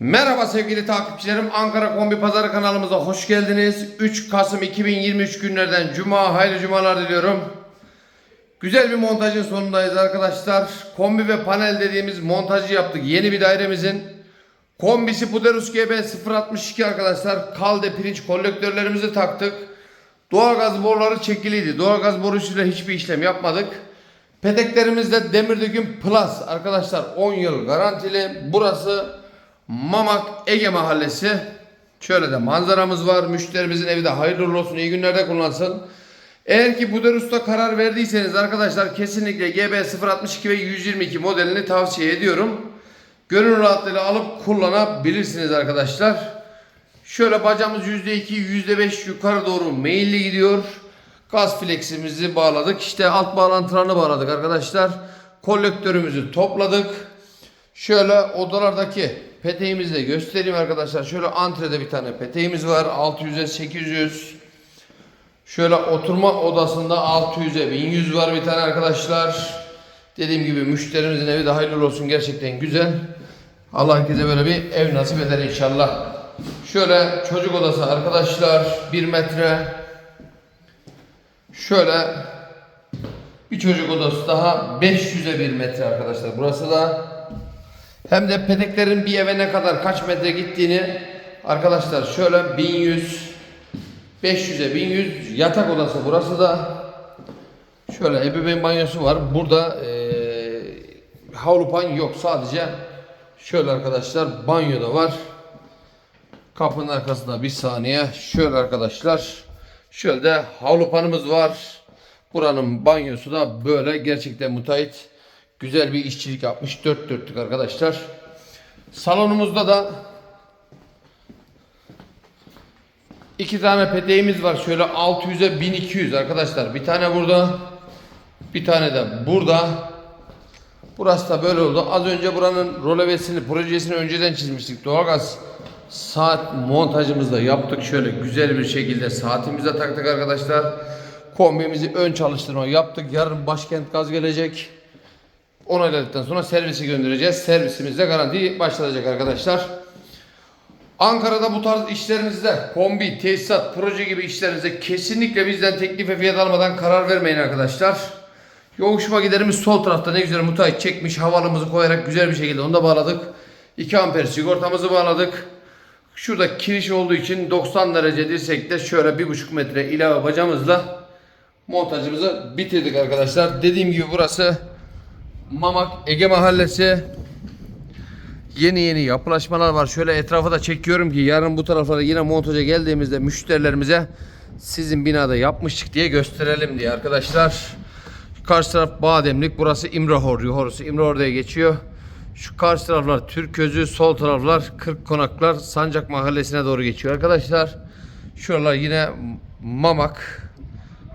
Merhaba sevgili takipçilerim. Ankara Kombi Pazarı kanalımıza hoş geldiniz. 3 Kasım 2023 günlerden Cuma, hayırlı cumalar diliyorum. Güzel bir montajın sonundayız arkadaşlar. Kombi ve panel dediğimiz montajı yaptık. Yeni bir dairemizin kombisi Puderus GB 062 arkadaşlar. Kalde pirinç kolektörlerimizi taktık. Doğalgaz boruları çekiliydi. Doğalgaz borusuyla hiçbir işlem yapmadık. Peteklerimizde demir döküm plus arkadaşlar 10 yıl garantili. Burası Mamak Ege Mahallesi. Şöyle de manzaramız var. Müşterimizin evi de hayırlı olsun. iyi günlerde kullansın. Eğer ki Buderus'ta karar verdiyseniz arkadaşlar kesinlikle GB 062 ve 122 modelini tavsiye ediyorum. Gönül rahatlığıyla alıp kullanabilirsiniz arkadaşlar. Şöyle bacamız %2, %5 yukarı doğru meyilli gidiyor. Gaz fleximizi bağladık. İşte alt bağlantılarını bağladık arkadaşlar. Kolektörümüzü topladık. Şöyle odalardaki peteğimizi de göstereyim arkadaşlar. Şöyle antrede bir tane peteğimiz var. 600'e 800. Şöyle oturma odasında 600'e 1100 var bir tane arkadaşlar. Dediğim gibi müşterimizin evi de hayırlı olsun. Gerçekten güzel. Allah herkese böyle bir ev nasip eder inşallah. Şöyle çocuk odası arkadaşlar 1 metre. Şöyle bir çocuk odası daha 500'e 1 metre arkadaşlar. Burası da hem de peteklerin bir eve ne kadar kaç metre gittiğini arkadaşlar şöyle 1100 500'e 1100 yatak odası burası da şöyle ebeveyn banyosu var. Burada eee havlu pan yok sadece şöyle arkadaşlar banyo da var. Kapının arkasında bir saniye şöyle arkadaşlar şöyle de havlu panımız var. Buranın banyosu da böyle gerçekten müteahhit güzel bir işçilik yapmış. Dört dörtlük arkadaşlar. Salonumuzda da iki tane peteğimiz var. Şöyle 600'e 1200 arkadaşlar. Bir tane burada. Bir tane de burada. Burası da böyle oldu. Az önce buranın rolevesini, projesini önceden çizmiştik. Doğalgaz saat montajımızı da yaptık. Şöyle güzel bir şekilde saatimize taktık arkadaşlar. Kombimizi ön çalıştırma yaptık. Yarın başkent gaz gelecek. Onayladıktan sonra servisi göndereceğiz. Servisimizde garanti başlayacak arkadaşlar. Ankara'da bu tarz işlerinizde kombi, tesisat, proje gibi işlerinizde kesinlikle bizden teklif ve fiyat almadan karar vermeyin arkadaşlar. Yoğuşma giderimiz sol tarafta ne güzel müteahhit çekmiş. Havalımızı koyarak güzel bir şekilde onu da bağladık. 2 amper sigortamızı bağladık. Şurada kiriş olduğu için 90 derece dirsekte şöyle 1,5 metre ilave bacamızla montajımızı bitirdik arkadaşlar. Dediğim gibi burası Mamak Ege Mahallesi. Yeni yeni yapılaşmalar var. Şöyle etrafı da çekiyorum ki yarın bu taraflara yine montaja geldiğimizde müşterilerimize sizin binada yapmıştık diye gösterelim diye arkadaşlar. Karşı taraf Bademlik, burası İmrahor yukarısı İmrahor diye geçiyor. Şu karşı taraflar Türközü, sol taraflar Kırk Konaklar Sancak Mahallesi'ne doğru geçiyor arkadaşlar. Şuralar yine Mamak,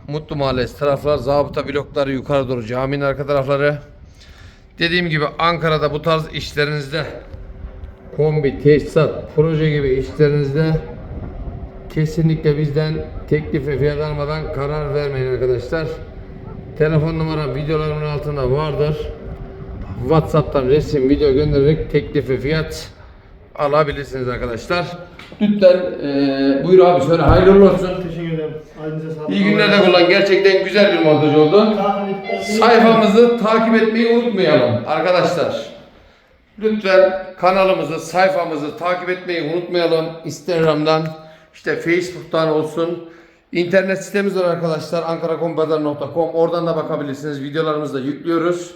Mutlu Mahallesi taraflar, zabıta blokları yukarı doğru caminin arka tarafları. Dediğim gibi Ankara'da bu tarz işlerinizde kombi, tesisat, proje gibi işlerinizde kesinlikle bizden teklif ve fiyat almadan karar vermeyin arkadaşlar. Telefon numaram videolarımın altında vardır. WhatsApp'tan resim, video göndererek teklif ve fiyat alabilirsiniz arkadaşlar. Lütfen eee buyur abi söyle hayırlı olsun. Ederim. Sağlık. İyi günler de kullan. Gerçekten güzel bir montaj oldu. Sayfamızı takip etmeyi unutmayalım arkadaşlar. Lütfen kanalımızı, sayfamızı takip etmeyi unutmayalım. Instagram'dan, işte Facebook'tan olsun. İnternet sitemiz var arkadaşlar. ankarakombazar.com Oradan da bakabilirsiniz. Videolarımızı da yüklüyoruz.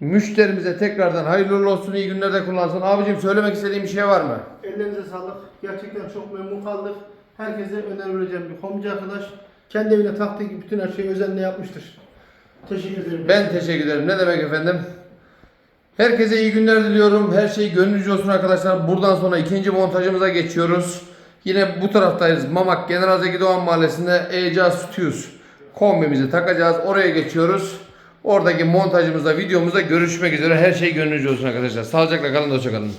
Müşterimize tekrardan hayırlı uğurlu olsun. iyi günlerde kullansın. Abicim söylemek istediğim bir şey var mı? Ellerinize sağlık. Gerçekten çok memnun kaldık. Herkese öner vereceğim bir kombici arkadaş. Kendi evine taktığı gibi bütün her şeyi özenle yapmıştır. Teşekkür ederim. Ben teşekkür ederim. Ne demek efendim? Herkese iyi günler diliyorum. Her şey gönlünüzce olsun arkadaşlar. Buradan sonra ikinci montajımıza geçiyoruz. Yine bu taraftayız. Mamak General Zeki Doğan Mahallesi'nde Eca Studios kombimizi takacağız. Oraya geçiyoruz. Oradaki montajımızda, videomuzda görüşmek üzere. Her şey gönlünüzce olsun arkadaşlar. Sağlıcakla kalın, hoşça kalın.